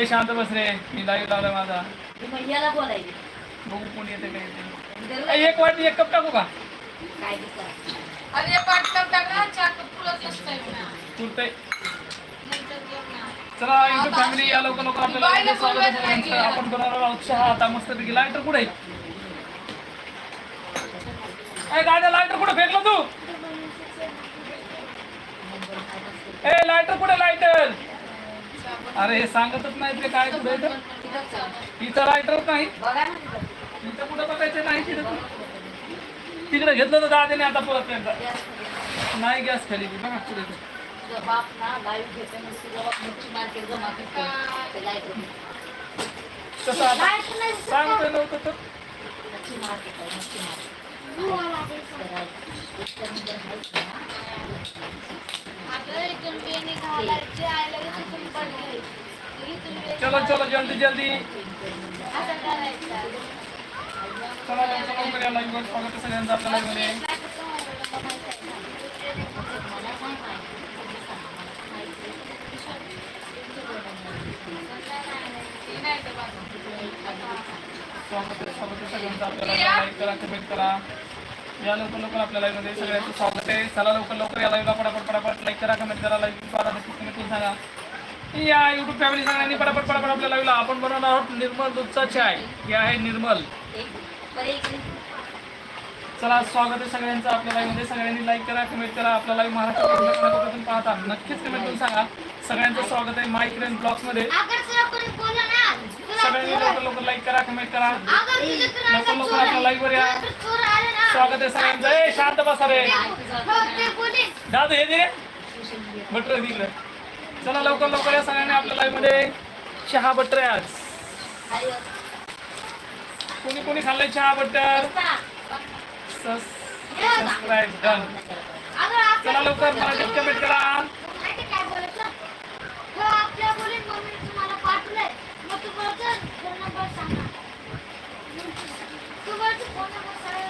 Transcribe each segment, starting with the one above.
ए शांत बस रे. मी लाईव्ह लावला माझा. बोलायचे बघू कोण येते काय येते. ए, एक वाटी एक कप टाकू का? काय दिसत? अरे पाटकप टाकला चार कप फुलत नसतंय तुरते नंतर जेवण आहे. चला युट्यूब फॅमिली या आपल्याला बायला आहे नाही सगळ्यांचं. आपण बनवणार आहोत चहा आता मस्त पैकी लायटर कुठे ए गाड्या लायटर कुठे फेकलं तू? ए लायटर कुठे लायटर अरे हे सांगतच नाही ते काय कुठे तिथं रायटर नाही. तिथं. इथं कुठं बघायचं नाही तिथं तिकडे घेतलं तर दादाने आता परत त्यांचा नाही गॅस खाली बघा कुठे कसं तुझा नव्हतं तर लाईव्ह घेते म्हणजे तुझा बाप मच्छी मार्केट जमा करतो ते लाइट कसं आता सांगतोय नव्हतं तर मच्छी मार्केट आहे मच्छी मार्केट अगं इथून बेणी घालायची आयला इथून पडली इथून बेणी चलो चलो जल्दी जल्दी चला लवकर लवकर या लाईव्हवर स्वागत सगळ्यांचं आपल्या लाईव्हमध्ये स्वागत स्वागत सगळ्यांचं आपल्याला लाईक करा कमेंट करा या लवकर लवकर आपल्या लाईव्हमध्ये सगळ्यांचं स्वागत आहे. चला लवकर लवकर या लाईव्हला पटापट पटापट लाईक करा कमेंट करा लाईक स्वागत नक्कीच कमेंट करून सांगा. या युट्यूब फॅमिली सगळ्यांनी पटापट पटापट आपल्या लाईव्हला आपण बनवणार आहोत निर्मल दूधचा चाय. हे आहे निर्मल. चला स्वागत आहे सगळ्यांचं आपल्या लाईव्हमध्ये सगळ्यांनी लाईक करा कमेंट करा. आपला लाईव्ह महाराष्ट्रातून पाहता. नक्कीच कमेंट करून सांगा. सगळ्यांचं स्वागत आहे माईक रेन ब्लॉग्समध्ये सगळ्यांनी लवकर लवकर लाईक करा कमेंट करा. लवकर लवकर आपल्या लाईव्हवर या. स्वागत आहे सगळ्यांचं. ए शांत बसा रे. दादू हे दे. बटर दिलं चला लवकर लवकर या सगळ्यांनी आपल्या लाईव्हमध्ये. चहा बटर आहे आज. कोणी कोणी खाल्लंय चहा बटर? सबस्क्राईब डन चला लवकर मराठीत कमेंट करा. आपल्या मुलीन मम्मी तुम्हाला पाठवलंय. मग तुम्हाला फोन नंबर सांगा तुम्हाला फोन नंबर सांगा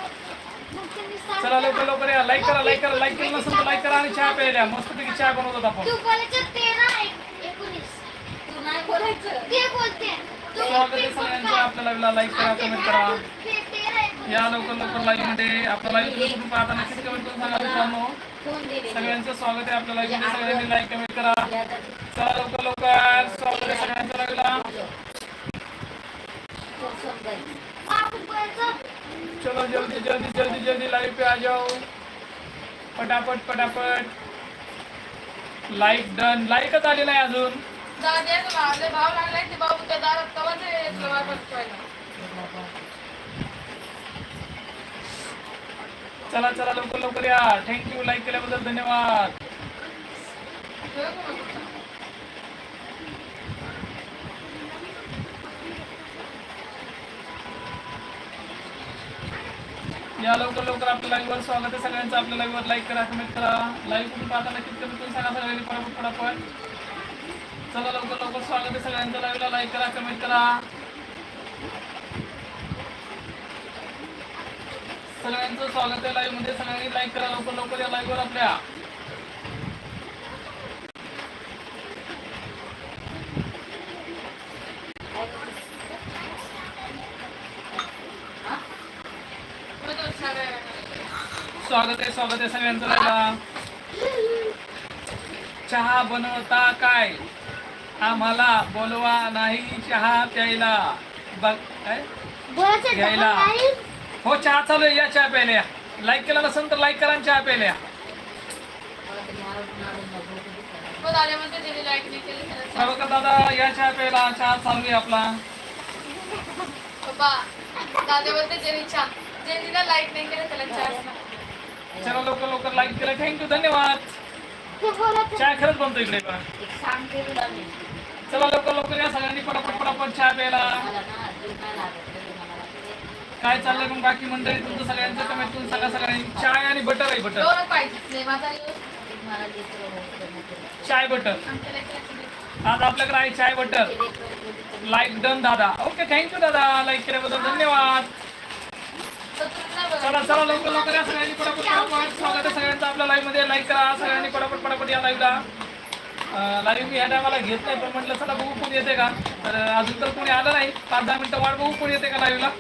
मग तुम्ही सांगा. चला लवकर लवकर या. लाईक करा लाईक करा. लाईक केलं नसेल तर लाईक करा आणि चहा प्यायला मस्त पैकी चहा बनवतात आपण. तू बोलायचं तेरा एक- एकोणीस. तू नाही बोलायचं. ते बोलते. तू स्वागत आहे सगळ्यांचं आपल्या लाईव्हला लाईक करा कमेंट करा. या लवकर लवकर लाईव्हमध्ये आपल्या लाईव्ह तुम्ही कुठून पाहता नक्कीच कमेंट करून सांगा मित्रांनो. सगळ्यांचं स्वागत आहे आपल्या लाईव्हमध्ये. सगळ्यांनी लाईक कमेंट करा. चला लवकर लवकर. स्वागत आहे सगळ्यांचं लाईव्हला चलो जल्दी जल्दी जल्दी जल्दी लाइव पे आ जाओ। पटापट पटापट लाईक डन लाईकच आली नाही अजून. भाव लागलाय ते त्या दारात चला चला लवकर लवकर या. थँक्यू लाईक केल्याबद्दल धन्यवाद. या लवकर लवकर आपल्या लाईव्हवर स्वागत आहे. सगळ्यांचं आपल्या लाईव्हवर लाईक करा कमेंट करा. लाईव्ह कुठून पाहता नक्कीच कमेंट करून सांगा. सगळ्यांनी पटापट पटापट चला लवकर लवकर स्वागत आहे. सगळ्यांच्या लाईव्हला लाईक करा कमेंट करा. सगळ्यांचं स्वागत आहे. लाईव्हमध्ये सगळ्यांनी लाईक करा. लवकर लवकर या लाईव्हवर आपल्या. स्वागत आहे सगळ्यांचं. चहा बनवता काय? आम्हाला बोलवा नाही चहा प्यायला. बघ काय? घ्यायला. हो चहा चालू आहे. या चहा प्यायला लाईक केला नसेल तर लाईक करा आणि चहा प्यायला बघू. प्रभाकर दादा या चहा प्यायला चहा चालू आहे आपला. दाद्यामध्ये ज्यांनी चहा ज्यांनी ना लाईक नाही केलं त्याला नाही. चला लवकर लवकर लाईक केलं. थँक्यू धन्यवाद. चहा खरंच बनतो इकडे मी चला लवकर लवकर या सगळ्यांनी पटापट पटापट चहा प्यायला. काय चाललंय मग बाकी मंडळी? तुमचं सगळ्यांचं कमेंट करून सांगा सगळ्यांनी. चाय आणि बटर आहे बटर चाय बटर. आज आपल्याकडे आहे चाय बटर लाईक डन दादा. ओके थँक्यू दादा. लाईक केल्याबद्दल धन्यवाद. चला चला लवकर लवकर या सगळ्यांनी पटापट पटापट. स्वागत आहे सगळ्यांचं आपल्या लाईव्हमध्ये लाईक करा सगळ्यांनी पटापट पटापट या लाईव्हला लाईव्ह मी या टायमाला घेत नाही पण म्हटलं चला बघू कोण येते का. तर अजून तर कोणी आलं नाही. पाच दहा मिनटं वाट बघू कोण येते का लाईव्हला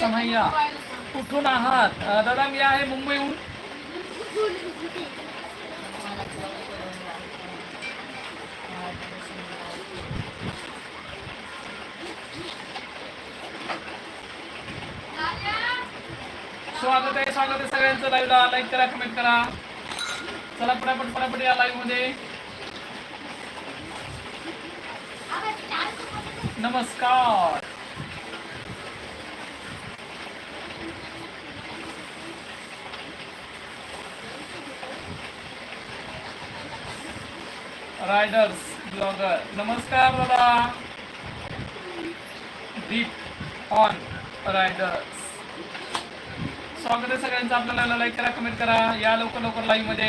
समय्या कुठून आहात? दादा मी आहे मुंबईहून. स्वागत आहे. स्वागत आहे सगळ्यांचं लाईव्हला लाईक करा कमेंट करा. चला पटापट पटापट या लाईव्हमध्ये. नमस्कार. रायडर्स ब्लॉगर नमस्कार दादा. डीप ऑन रायडर्स स्वागत आहे सगळ्यांचं. आपल्याला लाईक करा कमेंट करा. या लवकर लवकर लाईव्हमध्ये.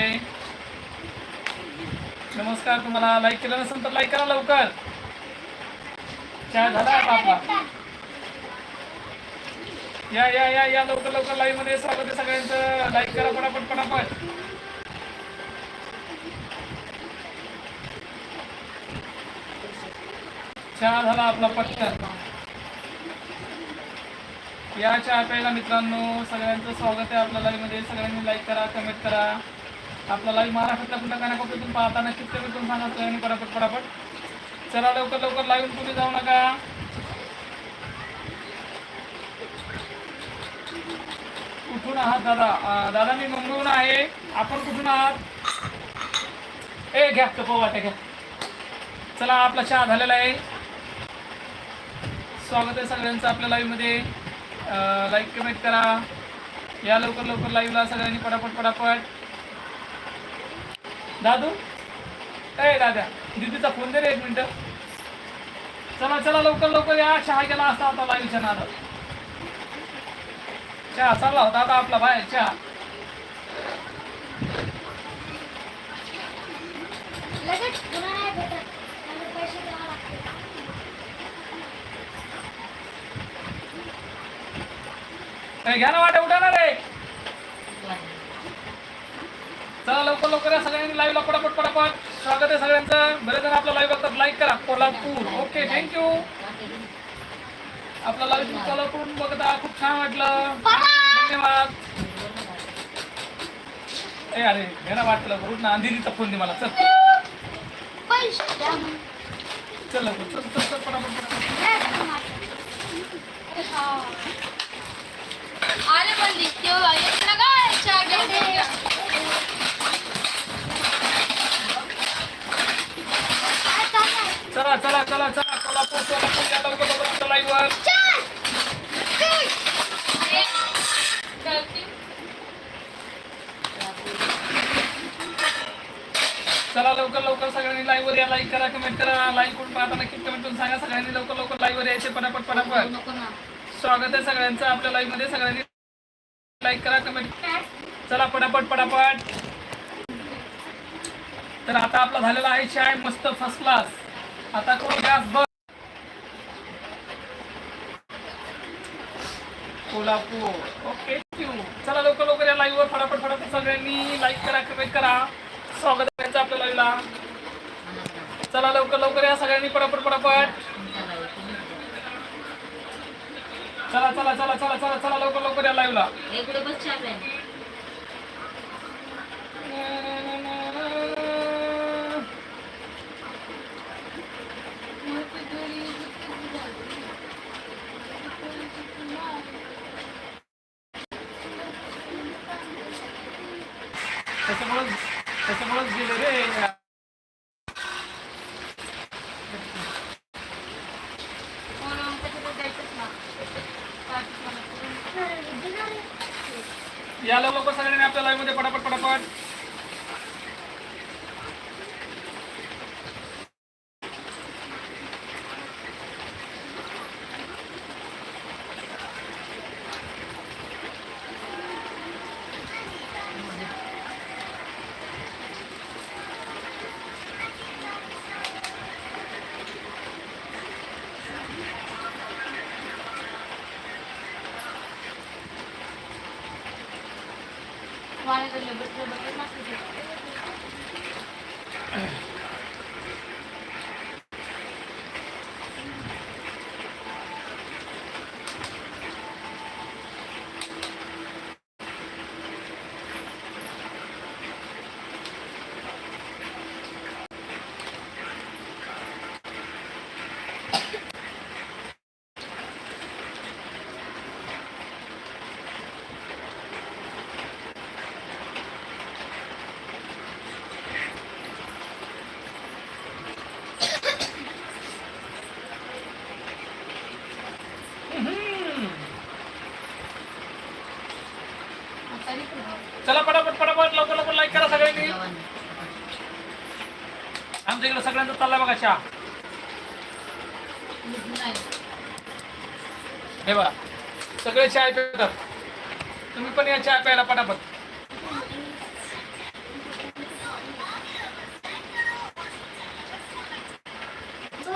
नमस्कार तुम्हाला लाईक केलं नसेल तर लाईक करा लवकर. चहा झाला आता आपला. या या या या लवकर लवकर लाईव्हमध्ये स्वागत आहे सगळ्यांचं. लाईक करा पटापट पटापट. चहा झाला आपला पटकन. या चहा प्यायला मित्रांनो सगळ्यांचं स्वागत आहे आपल्या लाईव्हमध्ये सगळ्यांनी लाईक करा कमेंट करा. आपला लाईव्ह महाराष्ट्रातल्या कुठल्या कानाकोपऱ्यातून पाहता नक्कीच ते तुम्ही सांगा सगळ्यांनी पटापट पटापट. चला लवकर लवकर लाईव्ह कुठे जाऊ नका. कुठून आहात दादा? दादा मी मुंबईहून आहे. आपण कुठून आहात? ए घ्या कप वाट्या घ्या. चला आपला चहा झालेला आहे. स्वागत आहे सगळ्यांचं आपल्या लाईव्हमध्ये लाईक कमेंट करा. या लवकर लवकर लाईव्हला सगळ्यांनी पटापट पटापट. दादू? ए दादा दीदीचा फोन दे रे एक मिनटं. चला चला लवकर लवकर या. चहा गेला असता आता लाईव्हच्या नादात. चहा चालला होता आता आपला बाहेर चहा. लगेच पुन्हा नाही भेटत त्यामुळे पैसे द्यावे लागते ए, घ्या ना वाटे उठा ना रे. चला लवकर लवकर या सगळ्यांनी लाईव्हला पटापट पटापट. स्वागत आहे सगळ्यांचं. बरेच जण आपला लाईव्ह बघतात लाईक करा. कोल्हापूर. ओके थँक्यू आपला लाईव्ह कोल्हापूर बघता खूप छान वाटलं. धन्यवाद. ए अरे घे ना वाटलं बरोबर ना. अंधेरी फोन दे मला. चल. चल लवकर. चल चल चल पटापट पटापट. आले पण दिसते हो. काय? चला चला चला चला कोल्हापूर कोल्हापूर या लवकर लवकर लाईव्हवर चल! सगळ्यांनी लाईव्ह वर या लाईक करा कमेंट करा लाईक करून पाहता नक्की कमेंट करून सांगा सगळ्यांनी लवकर लवकर लाईव्ह वर यायचे पटापट पटापट स्वागत आहे सगळ्यांचं आपल्या लाईव्हमध्ये सगळ्यांनी लाईक करा कमेंट चला पटापट पटापट. तर आता आपला झालेला आहे चाय मस्त फर्स्ट क्लास आता करू गॅस बघ? कोल्हापूर. ओके थँक्यू चला लवकर लवकर या लाईव्ह वर. फटाफट फटाफट सगळ्यांनी लाईक करा कमेंट करा. स्वागत करायचं आपल्या लाईव्हला चला लवकर लवकर या सगळ्यांनी. पटापट पटापट. चला चला चला चला चला चला लवकर लवकर या लाईव्हला इकडे बस. त्याच्यामुळेच त्याच्यामुळेच गेले रे म्हणून त्याच्याकडे द्यायचंच ना. पाठीत मला. या लवकर सगळ्यांनी आपल्या लाईव्हमध्ये पटापट पटापट वाण्याकडले बसले बसले नसते चला पटापट पटापट लवकर लवकर लाईक करा सगळ्यांनी. आमच्या इकडे सगळ्यांचा चाललाय बघा चहा. हे बघा सगळे चहा पितात. तुम्ही पण या चहा प्यायला पटापट.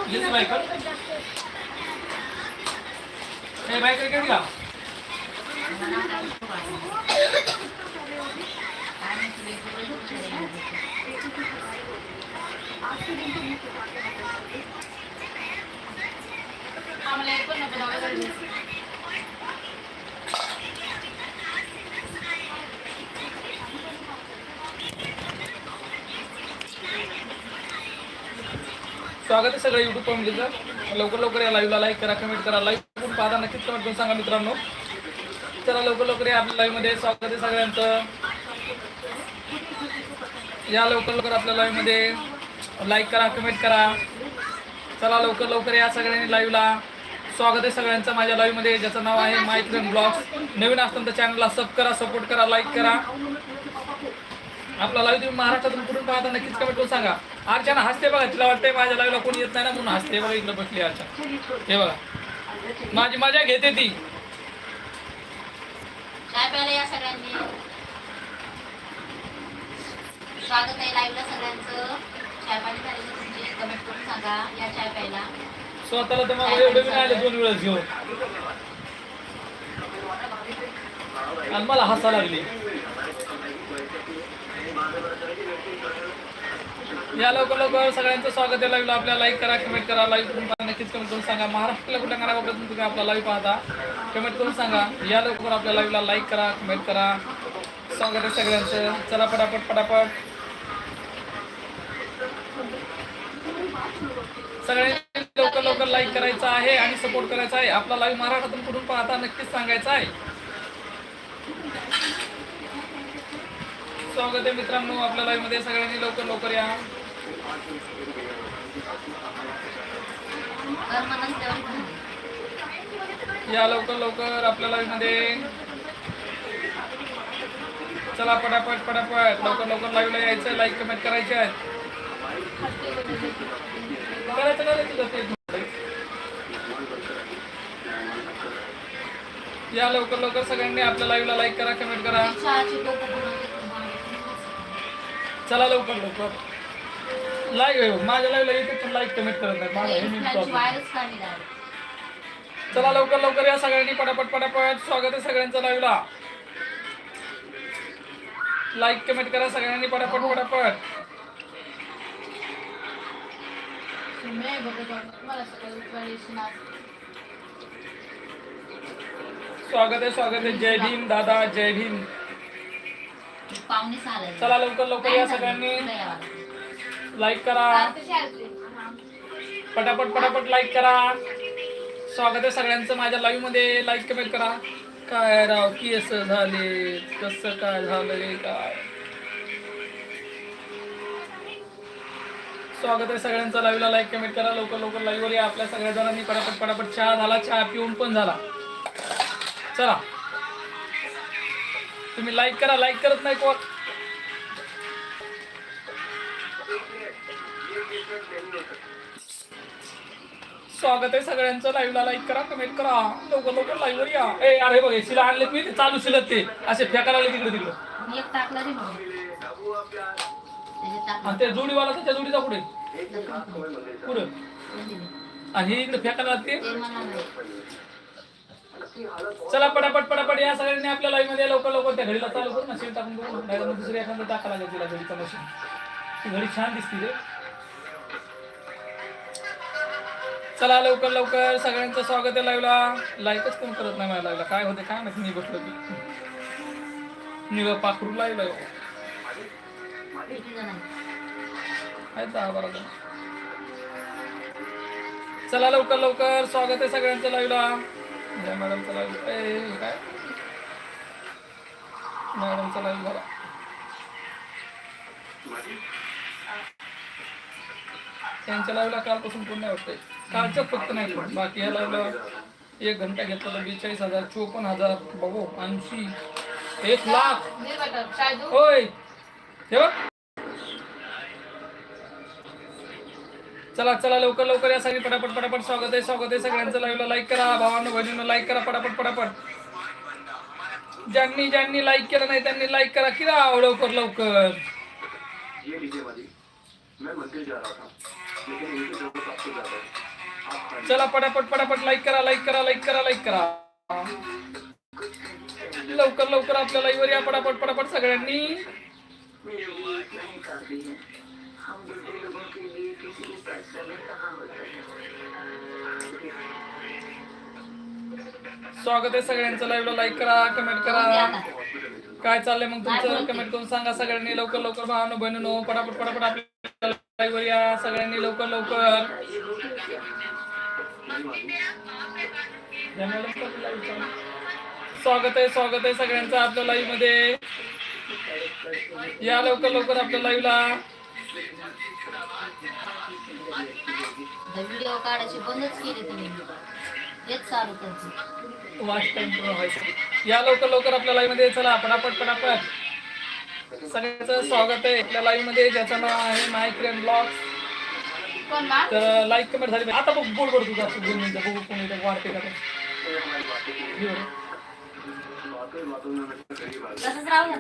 हीच हे बाईक किती का आम्हाला एक पण नको बघा घरी. स्वागत आहे सगळं युट्यूब फॅमिलीचं लवकर लवकर या लाईव्हला लाईक करा कमेंट करा. लाईव्ह करून पाहता नक्कीच कमेंट करून सांगा मित्रांनो. चला लवकर लवकर या आपल्या लाईव्हमध्ये स्वागत आहे सगळ्यांचं. या लवकर लवकर आपल्या लाईव्हमध्ये लाईक करा कमेंट करा. चला लवकर लवकर या सगळ्यांनी लाईव्हला स्वागत आहे सगळ्यांचं माझ्या लाईव्हमध्ये ज्याचं नाव आहे माय फ्रेंड ब्लॉग्स. नवीन असताना तर चॅनलला सब करा सपोर्ट करा लाईक करा. आपला लाईव्ह तुम्ही महाराष्ट्रातून कुठून पाहता नक्कीच कमेंट करून सांगा. अर्चना हसते बघा तिला वाटतंय माझ्या लाईव्हला कोणी येत नाही ना म्हणून हसते बघा इकडे बसली अर्चना. हे बघा. माझी मजा घेते ती चाय प्यायला या सगळ्यांनी स्वागत आहे लाईव्हला सगळ्यांचं. चाय पाणी झाले तर तुमचे कमेंट करून सांगा. या चाय प्यायला. स्वतःला तर मला एवढे बी नाही दोन वेळेस घेऊन. आणि मला हसा लागली. या लवकर लवकर सगळ्यांचं स्वागत आहे लाईव्हला आपल्या लाईक करा कमेंट करा. लाईव्ह पाहा नक्कीच कमेंट करून सांगा. महाराष्ट्राला कुठल्या कानाकोपऱ्यातून तुम्ही आपला लाईव्ह पाहता कमेंट करून सांगा. या लवकर आपल्या लाईव्हला लाईक करा कमेंट करा. स्वागत आहे सगळ्यांचं. चला पटापट पटापट. सगळ्यांनी लवकर लवकर लाईक करायचं आहे आणि सपोर्ट करायचा आहे. आपला लाईव्ह महाराष्ट्रातून कुठून पाहता नक्कीच सांगायचं आहे. स्वागत आहे मित्रांनो आपल्या लाईव्हमध्ये. सगळ्यांनी लवकर लवकर या. या लवकर लवकर आपल्या लाईव्हमध्ये. चला पटापट पटापट. लवकर लवकर लाईव्हला यायचं लाईक कमेंट करायचे आहे करायचं तुझं ते. या लवकर लवकर सगळ्यांनी आपल्या लाईव्हला लाईक करा कमेंट करा. चला लवकर लवकर. लाईव्ह हो. माझ्या लाईव्हला येते पण लाईक कमेंट करत नाही माझा हे मी चला लवकर लवकर या सगळ्यांनी पटापट पटापट. स्वागत आहे सगळ्यांचं लाईव्हला लाईक कमेंट करा सगळ्यांनी पटापट पटापट. बघत आहोत. स्वागत आहे स्वागत आहे. जय भीम दादा जय भीम. पाहुणे चला लवकर लवकर या सगळ्यांनी. लाईक करा. पटापट पटापट लाईक करा. स्वागत आहे सगळ्यांचं माझ्या लाईव्हमध्ये. लाईक कमेंट करा. काय राव केस झाले? कसं काय झालंय? काय? स्वागत आहे सगळ्यांचं. लाईव्हला लाईक कमेंट करा. लवकर लवकर लाईव्हवर या. आपल्या सगळ्या जणांनी पटापट पटापट चहा झाला. चहा पिऊन पण झाला. चला. तुम्ही लाईक करा. लाईक करत नाही कोण? स्वागत आहे सगळ्यांचं. लाईव्हला लाईक करा. कमेंट करा. लवकर लवकर लाईव्हवर या. ए अरे बघ शिला आणले मी. ते चालू शिलत ते. असे फेकायला लागले तिकडे तिकडे मी. आणि त्या जोडीवाला त्याच्या जोडीचा पुढे. पुढे. आणि हे इकडे फेकायला लागते. चला पटापट पटापट या सगळ्यांनी आपल्या लाईव्हमध्ये लवकर लवकर त्या घडीला चालू करू मशीन टाकून बघू तर दुसरी एखादं टाका लागेल तिला घडीचं मशीन ती घडी छान दिसते रे. चला लवकर लवकर. सगळ्यांचं स्वागत आहे लाईव्हला लाईकच कोण करत नाही मला लाईव्हला काय होते? काय माहिती? मी बसलो की निघा पाखरू लाईव्ह दहा बारा जण. चला लवकर लवकर. स्वागत आहे सगळ्यांचं लाईव्हला जय मॅडमचं लाईव्ह ए काय? मॅडमचं लाईव्ह झाला. त्यांच्या लाईव्हला कालपासून पूर्ण नाही वाटतंय कालच्याच फक्त नाही पण बाकी या लाईव्हला एक घंटा घेतला बेचाळीस हजार चोपन्न हजार बघू ऐंशी एक लाख. होय. हे चला चला लवकर लवकर या सगळी पटापट पटापट. स्वागत आहे स्वागत आहे. सगळ्यांचं लाईव्हला लाईक करा भावांनो बहिणीनं लाईक करा पटापट पटापट. ज्यांनी ज्यांनी लाईक केलं नाही त्यांनी लाईक करा. की राव लवकर. लवकर। चला पटापट पटापट लाईक करा लाईक करा लाईक करा लाईक करा. लवकर लवकर आपल्या लाईव्ह वर या पटापट पटापट सगळ्यांनी. स्वागत आहे सगळ्यांचं. लाईव्हला लाईक करा कमेंट करा. काय चाललंय मग तुमचं? कमेंट करून सांगा सगळ्यांनी. लवकर लवकर भावानो बहिणीनो पटापट पटापट आपल्या या. सगळ्यांनी लवकर लवकर. स्वागत आहे स्वागत आहे सगळ्यांचं आपल्या लाईव्हमध्ये. या लवकर लवकर आपल्या लाईव्हला व्हिडिओ काढायची बंदच केली तुम्ही. हेच चालू करते. वाच टाइम पूर्ण व्हायचं. या लवकर लवकर आपल्या लाईव्हमध्ये चला पटापट पटापट. सगळ्यांचं स्वागत आहे आपल्या लाईव्हमध्ये ज्याचं नाव आहे मायक्रेन ब्लॉग कोण मा? तर लाईक कमेंट झाली आता बघ बोल बोल तुझा दोन मिनिटं बघू कोणी इथं वाढते का तसंच राहू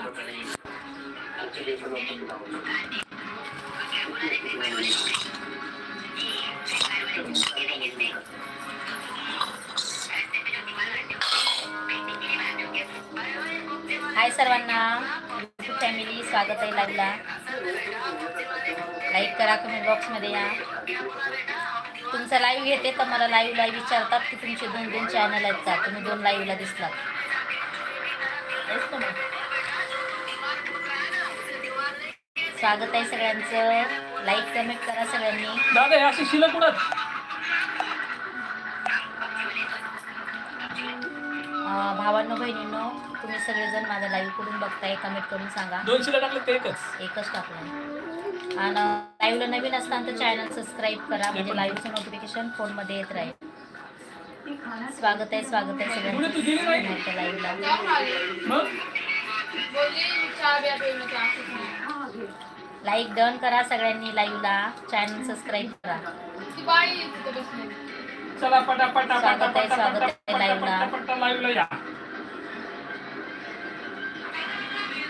हाय सर्वांना. युट्यूब फॅमिली स्वागत आहे लाईव्हला लाईक करा कमेंट बॉक्समध्ये या. तुमचा लाईव्ह घेते तर मला लाईव्हला विचारतात की तुमचे दोन दोन चॅनल आहेत का? तुम्ही दोन लाईव्हला दिसलात. स्वागत आहे सगळ्यांचं. लाईक कमेंट करा सगळ्यांनी. दादा हे अशी शिल्लक उडत अं, भावांनो बहिणींनो तुम्ही सगळेजण माझा लाईव्ह कुठून बघताय कमेंट करून सांगा. दोन शिल्लक टाकले ते एकच. एकच टाकलं आणि लाईव्हला नवीन असताना तर चॅनल सबस्क्राईब करा म्हणजे लाईव्हचं नोटिफिकेशन फोनमध्ये येत राहील. स्वागत आहे स्वागत आहे पुढे तू दिली नाही? सगळ्यांचं लाईव्हला मग? बोलली चहा बिया पिऊन होते असंच नाही लाईक डन करा सगळ्यांनी लाईव्हला चॅनल सबस्क्राईब करा. चला पटापट स्वागत आहे, स्वागत आहे लाईव्हला या.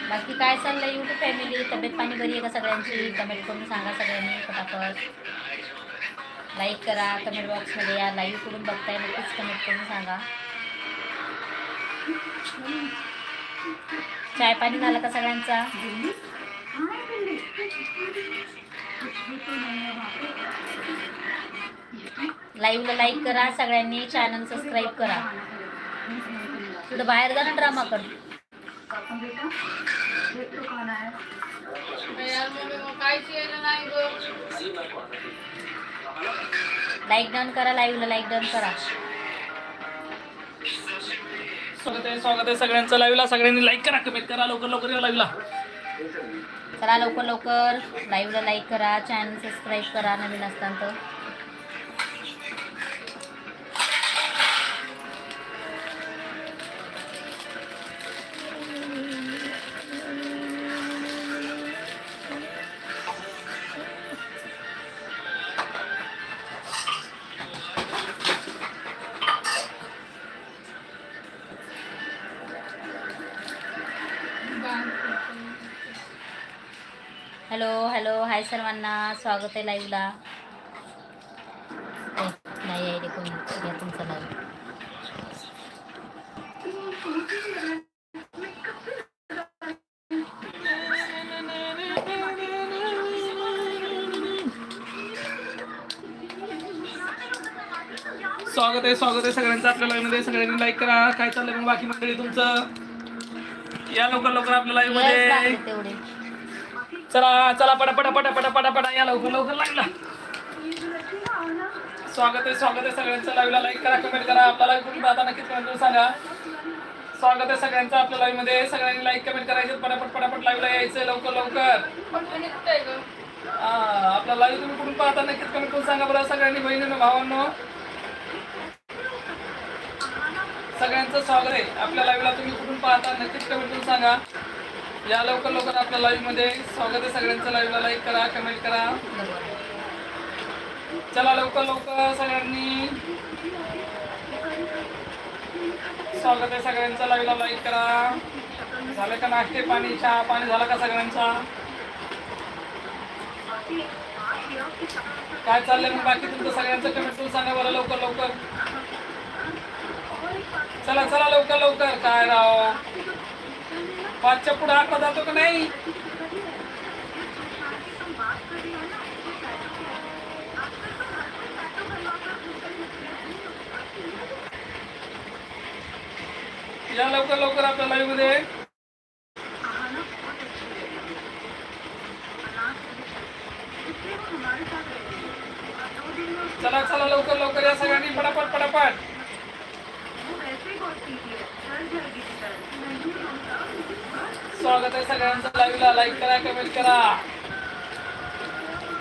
बाकी काय चाललंय यूट्यूब फॅमिली तब्येत पाणी बरी आहे का सगळ्यांची? कमेंट करून सांगा सगळ्यांनी पटापट. लाईक करा कमेंट बॉक्समध्ये या. लाईव्ह करून बघताय नक्कीच कमेंट करून सांगा. चाय पाणी झालं का सगळ्यांचा? लाईव्हला लाईक करा सगळ्यांनी चॅनल सबस्क्राईब करा. तुझं बाहेर जा ना ड्रामा कर लाईक डाऊन करा लाईव्हला लाईक डन करा. स्वागत आहे स्वागत आहे सगळ्यांचं. लाईव्हला सगळ्यांनी लाईक करा कमेंट करा लवकर लवकर लाईव्हला चला लवकर लवकर लाईव्हला लाईक करा चॅनल सबस्क्राईब करा नवीन असताना तर. सर्वांना स्वागत आहे लाईव्हला नाही आहे रे कोणी. तुमचा लाईव्ह स्वागत आहे स्वागत आहे सगळ्यांचं. आपल्या लाईव्हमध्ये सगळ्यांनी लाईक करा. काय चाललंय मग बाकी मंडळी तुमचं? या लवकर लवकर आपल्या लाईव्हमध्ये चला चला पटा पटा पटा पटा पटा पटा या लवकर लवकर लागला. स्वागत आहे स्वागत आहे सगळ्यांचं. लाईव्हला लाईक करा कमेंट करा. आपल्याला कुठे पाहता नक्कीच कमेंट करून सांगा. स्वागत आहे सगळ्यांचं आपल्या लाईव्हमध्ये. सगळ्यांनी लाईक कमेंट करायचं. पटापट पटापट लाईव्हला यायचं लवकर लवकर. हा, आपला लाईव्ह तुम्ही कुठून पाहता नक्कीच कमेंट करून सांगा बरं. सगळ्यांनी बहिणीनं भावांनो. सगळ्यांचं स्वागत आहे. आपल्या लाईव्हला तुम्ही कुठून पाहता नक्कीच कमेंट करून सांगा. या लवकर लवकर आपल्या लाईव्हमध्ये स्वागत आहे सगळ्यांचं. लाईव्हला लाईक करा कमेंट करा. चला लवकर लवकर सगळ्यांनी. स्वागत आहे सगळ्यांचं. लाईव्हला लाईक करा. झालं का नाश्ते पाणी चहा? पाणी झाला का सगळ्यांचा? काय चाललंय मग बाकी तुमचं सगळ्यांचं कमेंट सांगा बरं लवकर लवकर. चला चला लवकर लवकर. काय राव? पाचच्या पुढे आकडा जातो का नाही? या लवकर लवकर आपल्या लाईव्हमध्ये चला चला लवकर लवकर या सगळ्यांनी. फटाफट फटाफट. स्वागत आहे सगळ्यांचं लाईव्हला लाईक करा कमेंट करा.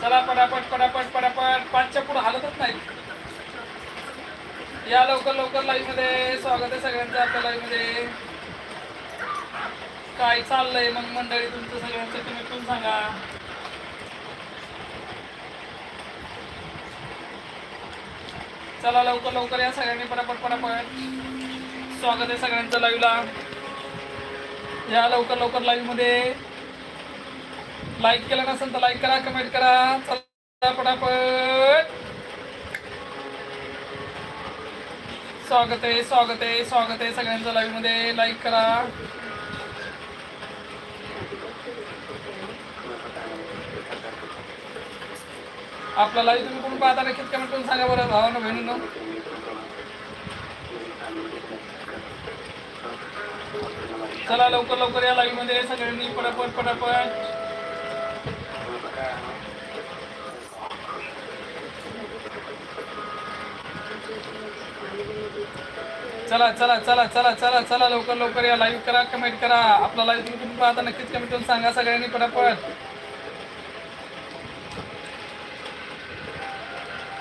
चला पटापट पटापट पटापट. पाचच्या पुढे हालतच नाहीत या लवकर लवकर लाईव्हमध्ये. स्वागत आहे सगळ्यांचं आपल्या लाईव्हमध्ये. काय चाललंय? मग मंडळी तुमचं सगळ्यांचं तुम्ही पण सांगा. चला लवकर लवकर या सगळ्यांनी पटापट पटापट. स्वागत आहे सगळ्यांचं लाईव्हला या लवकर लवकर लाईव्हमध्ये लाईक केलं नसेल तर लाईक करा कमेंट करा. चला पटापट. स्वागत आहे स्वागत आहे स्वागत आहे सगळ्यांचं लाईव्हमध्ये लाईक करा. आपला लाईव्ह तुम्ही कोण पाहता नक्कीच कमेंट करून सांगा बरं भावानं बहिणीनं? चला लवकर लवकर या लाईव्हमध्ये. सगळ्यांनी पटापट पटापट. चला चला चला चला चला चला लवकर लवकर या लाईव्ह करा कमेंट करा. आपला लाईव्ह तुम्ही कुठून पाहता नक्कीच कमेंट करून सांगा? सगळ्यांनी पटापट.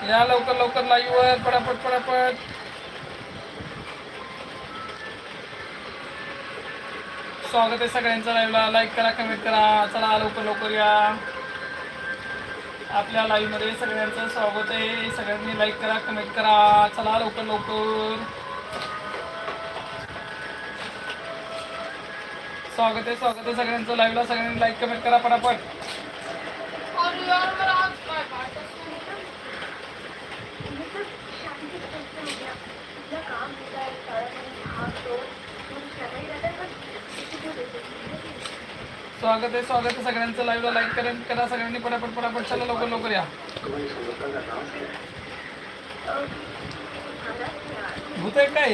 या लवकर लवकर लाईव्ह पटापट पटापट. स्वागत आहे सगळ्यांचं लाईव्हला लाईक करा कमेंट करा. चला लवकर लवकर या. आपल्या लाईव्हमध्ये सगळ्यांचं स्वागत आहे. सगळ्यांनी लाईक करा कमेंट करा. चला लवकर लवकर. स्वागत आहे स्वागत आहे सगळ्यांचं लाईव्हला सगळ्यांनी लाईक कमेंट करा पटापट अरे यार, मला आज काय पाठच नाही. स्वागत आहे स्वागत आहे सगळ्यांचं लाईव्हला लाईक करेन करा सगळ्यांनी पटापट पटापट चला लवकर लवकर या. भूत आहे काय?